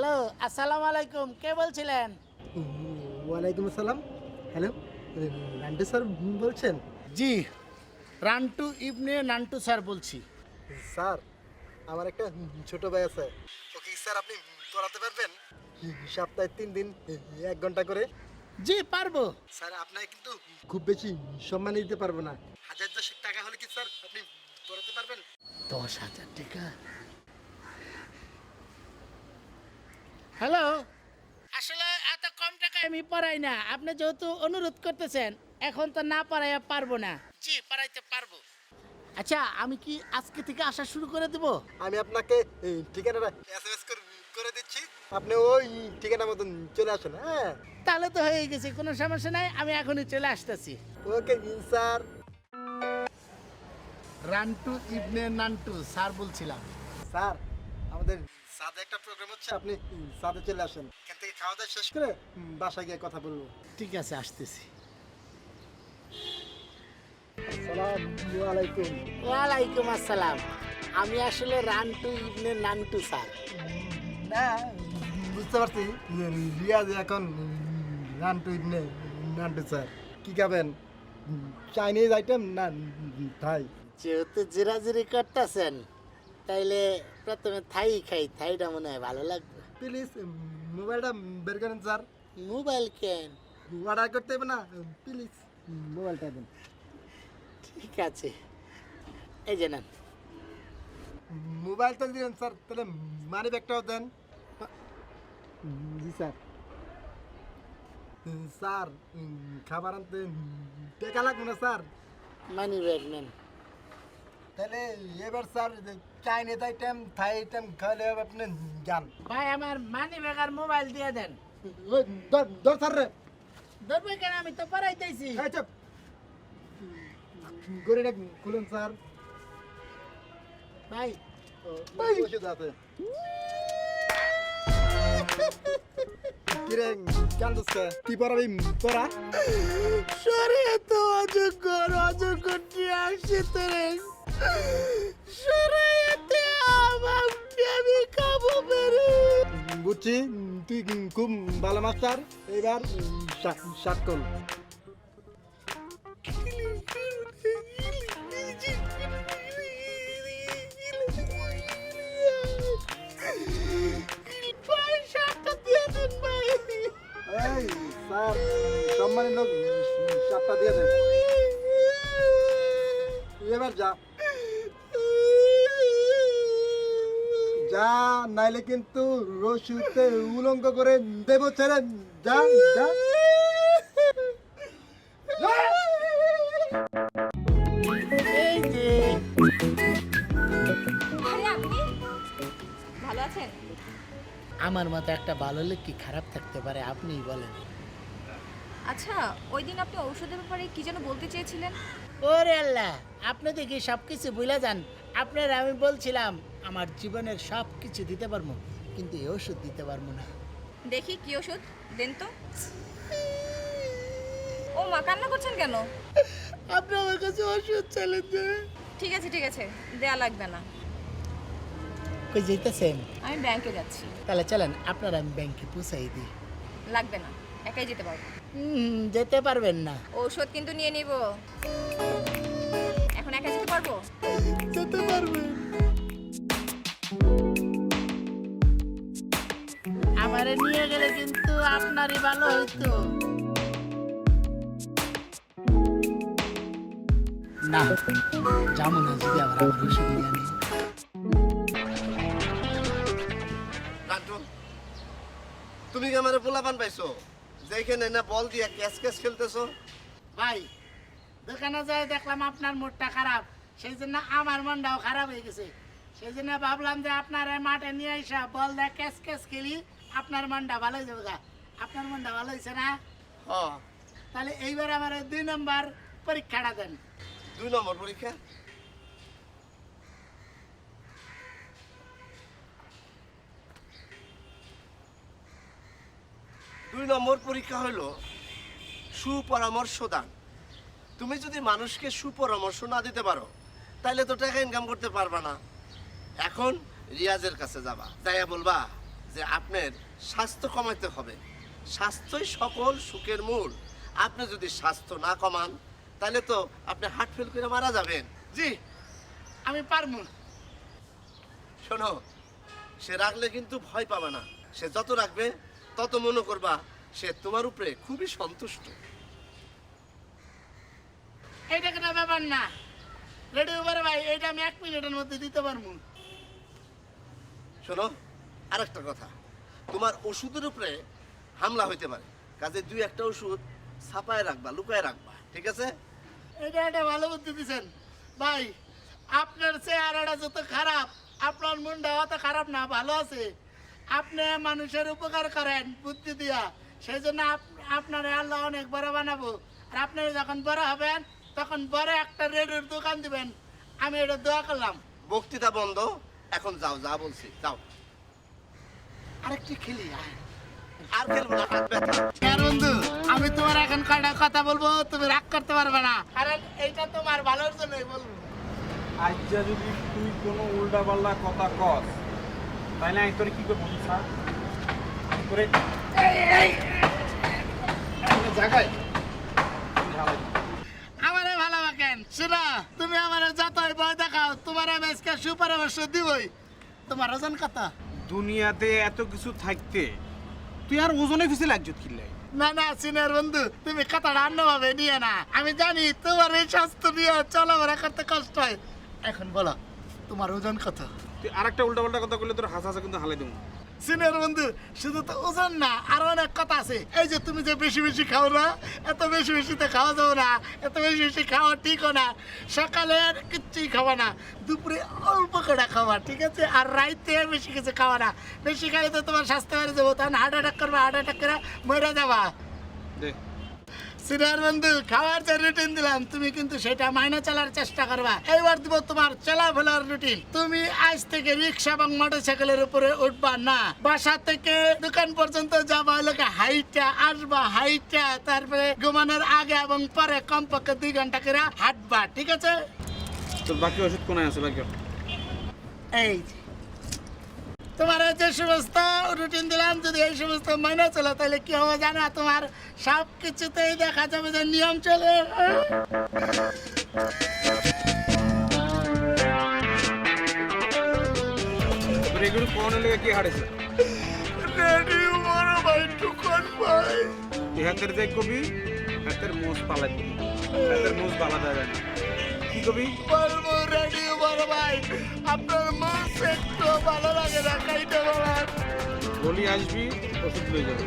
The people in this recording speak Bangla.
হ্যালো আসসালামু আলাইকুম। কে বলছিলেন? ওয়ালাইকুম আসসালাম। হ্যালো নান্টু স্যার বলছেন? জি রান্টু ইবনে নান্টু স্যার বলছি। স্যার আমার একটা ছোট ভাই আছে। ওকে কি স্যার আপনি পড়াতে পারবেন? সপ্তাহে তিন দিন এক ঘণ্টা করে। জি পারব। স্যার আপনাকে কিন্তু খুব বেশি সম্মান দিতে পারব না। হাজার দশেক টাকা হলে কি স্যার আপনি পড়াতে পারবেন? দশ হাজার টাকা? হ্যালো? আসলে এত কম টাকায় আমি পড়াই না। আপনি যেহেতু অনুরোধ করতেছেন এখন তো না পড়াইয়া পারব না। জি পড়াইতে পারব। আচ্ছা আমি কি আজকে থেকে আসা শুরু করে দেব? আমি আপনাকে এই ঠিকানাটা এস এম করে দিচ্ছি। আপনি ওই ঠিকানা মতন চলে আসুন হ্যাঁ? তাহলে তো হয়ে গেছে কোনো সমস্যা নাই আমি এখনই চলে আসতেছি। Okay sir. Rantu Ibne Nantu sir বলছিলাম। স্যার আমাদের সাথে একটা প্রোগ্রাম হচ্ছে আপনি সাথে চলে আসেন। এখান থেকে খাওয়া দাওয়া শেষ করে বাসায় গিয়ে কথা বলব। ঠিক আছে আসতেছি। আসসালামু আলাইকুম। ওয়ালাইকুম আসসালাম। আমি আসলে রান্টু ইবনে নান্টু স্যার। না বুঝতে পারছি। রিয়াজ এখন নান্টু ইবনে নান্টু স্যার। কি খাবেন? চাইনিজ আইটেম না থাই যেহেতু জিরাজিরি করতেছেন তাইলে প্রথমে থাই খাই থাইটা মনে হয় ভালো লাগবে। প্লিজ মোবাইলটা বের করেন স্যার। মোবাইল কেন? অর্ডার করতে হবে না? প্লিজ মোবাইলটা দেন। ঠিক আছে। এই যে নেন। মোবাইল তো দিলেন স্যার তাহলে মানি ব্যাগটাও দেন। জি স্যার। স্যার খাবার আনতে টাকা লাগবে না স্যার। মানি ব্যাগ নেন। তাহলে এবার sir Chinese item Thai item খাওয়ালে হবে আপনি যান। ভাই আমার মানি ব্যাগ আর মোবাইল দিয়ে দেন। ধর- স্যার রে। ধরবে কেন? আমি তো পড়াইতেছি। এই চুপ। গড়িটা খুলুন স্যার। ভাই ভাই ওষুধ আছে। কিরে কান্দুসকে কি পড়াবি? পড়া। সরে তো অযোগ্য অযোগ্য নিয়ে আসছে তোরে? বুঝছি তুই খুব ভালো মাস্টার এবার স্যার সম্মানের লোক সাতটা দিয়ে দেন এবার যা যা নাইলে কিন্তু রসুতে উলঙ্গ করে দেব ছেড়ে। যা যা। ভালো আছেন? আমার মতো একটা ভালো লোক কি খারাপ থাকতে পারে আপনিই বলেন। আচ্ছা ওই দিন আপনি ঔষধের ব্যাপারে কি যেন বলতে চেয়েছিলেন? ওরে আল্লাহ আপনি দেখি সব কিছু ভুলে যান। আপনার আমি বলছিলাম আমার জীবনের সব কিছু দিতে পারব কিন্তু এই ওষুধ দিতে পারব না। দেখি কি ওষুধ দেন তো। ও মা কান্না করছেন কেন? আপনি আমার কাছে ওষুধ চালেন যে ঠিক আছে ঠিক আছে দেয়া লাগবে না। কই যেতেছেন আমি ব্যাংকে যাচ্ছি। তাহলে চলেন আপনার আমি ব্যাংকে পৌঁছাই দিই। লাগবে না একাই যেতে পারব। যেতে পারবেন না। ঔষধ কিন্তু নিয়ে নিব। একা যেতে পারব। যেতে আমারে নিয়ে গেলে কিন্তু আপনারই ভালো হইতো। না যাব না যদি আবার আমার তুমি কি আমার পোলাপান পাইছো? যেখানে না বল দিয়া ক্যাশ ক্যাশ খেলতেছো? ভাই দোকানে যাই দেখলাম আপনার মুডটা খারাপ। সেই জন্য আমার মনটাও খারাপ হয়ে গেছে। সেই জন্য ভাবলাম যে আপনার মাঠে নিয়ে এসে বল দেয় ক্যাচ ক্যাচ খেলি আপনার মনটা ভালো হয়ে যাবে গা। আপনার মনটা ভালো হয়েছে না? তাহলে এইবার আমার দুই নম্বর পরীক্ষাটা দেন। দুই নম্বর পরীক্ষা? দুই নম্বর পরীক্ষা হলো সুপরামর্শ দান তুমি যদি মানুষকে সুপরামর্শ না দিতে পারো তাহলে তো টাকা ইনকাম করতে পারবা না। এখন রিয়াজের কাছে যাবা, যাইয়া বলবা যে আপনার স্বাস্থ্য কমাইতে হবে। স্বাস্থ্যই সকল সুখের মূল। আপনি যদি স্বাস্থ্য না কমান তাহলে তো আপনি হার্ট ফেল করে মারা যাবেন। জি, আমি পারব শোনো, সে রাখলে কিন্তু ভয় পাবে না। সে যত রাখবে তত মনে করবা সে তোমার উপরে খুবই সন্তুষ্ট। এইটা কোনো ব্যাপার না। রেডি ওভারে ভাই এইটা আমি এক মিনিটের মধ্যে দিতে পারব। শোনো আরেকটা কথা। তোমার ওষুধের উপরে হামলা হইতে পারে। কাজে দুই একটা ওষুধ ছাপায় রাখবা লুকায় রাখবা ঠিক আছে? এটা একটা ভালো বুদ্ধি দিছেন। ভাই আপনার চেহারাটা যত খারাপ আপনার মনটা অত খারাপ না ভালো আছে। আপনি মানুষের উপকার করেন বুদ্ধি দিয়া। সেই জন্য আপ- আপনার আল্লাহ অনেক বড় বানাবো। আর আপনি যখন বড় হবেন তখন বড় একটা রেডিওর দোকান দিবেন আমি এটা দোয়া করলাম। বক্তৃতা বন্ধ এখন যাও যা বলছি যাও। আরেকটি খেলি আয়। আর খেলব না হাত ব্যথা। হ্যাঁ বন্ধু আমি তোমার এখন কয়টা কথা বলব তুমি রাগ করতে পারবে না। কারণ এইটা তোমার ভালোর জন্যই বলব। আজ্জা যদি তুই কোনো উল্টা পাল্টা কথা কস তাহলে আমি তোর কি করব স্যার কি করে জায়গায় তুই ঝালাই দিবি। আমারে ভালো বাকেন শোনা তুমি আমার যতই ভয় দেখাও আজকে সুপরামর্শ দিবই। তোমার ওজন কত দুনিয়াতে এত কিছু থাকতে তুই আর ওজনে ফিসে লাগছত কিল্লাই না না সিনিয়র বন্ধু তুমি কথাটা অন্যভাবে নিয়ে না। আমি জানি তোমার এই স্বাস্থ্য নিয়ে চলাফেরা করতে কষ্ট হয়। এখন বলো তোমার ওজন কত? তুই আর একটা উল্টা পাল্টা কথা বললে তোর হাসা হাসা কিন্তু হালাই দেবো। সিনিয়র বন্ধু, শুধু তো ওজন না, আরও অনেক কথা আছে। এই যে তুমি যে বেশি বেশি খাও না, এত বেশি বেশি তো খাওয়া যাও না, এত বেশি বেশি খাওয়া ঠিকও না। সকালে আর কিচ্ছুই খাওয়া না, দুপুরে অল্প করে খাওয়া ঠিক আছে? আর রাইতে আর বেশি কিছু খাওয়া না। বেশি খাইলে তো তোমার স্বাস্থ্য বেড়ে যাব, তখন হার্ট অ্যাটাক করবে হার্ট অ্যাটাক করে মরে যাবা। সিনিয়র বন্ধু খাওয়ার যে রুটিন দিলাম তুমি কিন্তু সেটা মাইনে চলার চেষ্টা করবা। এইবার দিব তোমার চলাফেরার রুটিন তুমি আজ থেকে রিক্সা এবং মোটরসাইকেলের উপরে উঠবা না। বাসা থেকে দোকান পর্যন্ত যাবা লোকে হাইটা আসবা হাইটা তারপরে ঘুমানোর আগে এবং পরে কমপক্ষে দুই ঘণ্টা করে হাঁটবা ঠিক আছে? বাকি ওষুধ কোনায় আছে বাকি? এই। তোমার এই যে সমস্ত রুটিন দিলাম যদি এই সমস্ত মাইনে চলে তাহলে কি হবে জানা? তোমার সব কিছুতেই দেখা যাবে যে নিয়ম চলে। এগুলো কোন লেগে কি হারেছে? রেডি বড় ভাই টুকন ভাই। তুই হাতের যাই কবি হাতের মোজ পালাই দিবি হাতের মোজ পালা যাবে কি কবি? বলব রেডি বড় ভাই আপনার একটু ভালো লাগে না খাইতে বলার। বলি আসবি ওষুধ লয়ে যাবে।